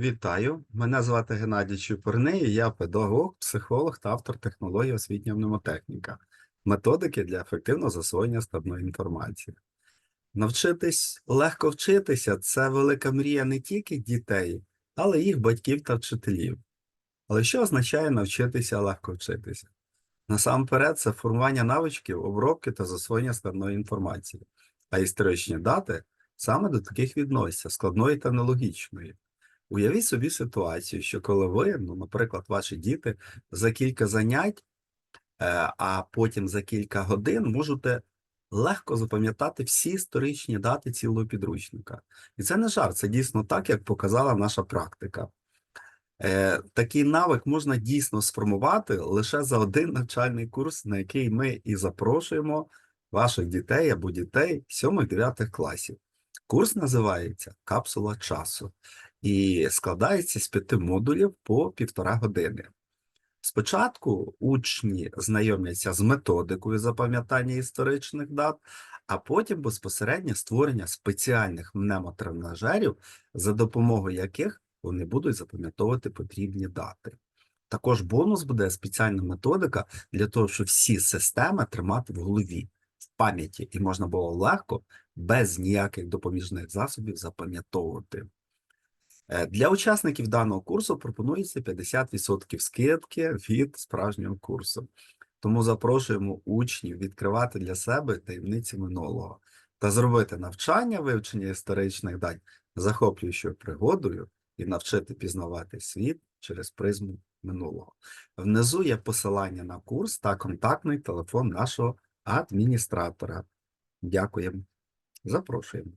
Вітаю, мене звати Геннадій Чупорний, я педагог, психолог та автор технології освітня мнемотехніка, методики для ефективного засвоєння складної інформації. Навчитись легко вчитися це велика мрія не тільки дітей, але й їх батьків та вчителів. Але що означає навчитися легко вчитися? Насамперед, це формування навичків, обробки та засвоєння складної інформації, а історичні дати саме до таких відносяться складної та нелогічної. Уявіть собі ситуацію, що коли ви, ну, наприклад, ваші діти за кілька занять, е, а потім за кілька годин можете легко запам'ятати всі історичні дати цілого підручника. І це не жарт, це дійсно так, як показала наша практика. Е, Такий навик можна дійсно сформувати лише за один навчальний курс, на який ми і запрошуємо ваших дітей або дітей 7-9 класів. Курс називається Капсула часу і складається з п'яти модулів по півтора години. Спочатку учні знайомляться з методикою запам'ятання історичних дат, а потім безпосередньо створення спеціальних мнемотренажерів, за допомогою яких вони будуть запам'ятовувати потрібні дати. Також бонус буде спеціальна методика для того, щоб всі системи тримати в голові, в пам'яті, і можна було легко, без ніяких допоміжних засобів запам'ятовувати. Е, Для учасників даного курсу пропонується 50% скидки від справжнього курсу. Тому запрошуємо учнів відкривати для себе таємниці минулого та зробити навчання вивчення історичних дань захоплюючою пригодою і навчити пізнавати світ через призму минулого. Внизу є посилання на курс та контактний телефон нашого адміністратора. Дякуємо. Запрошуємо.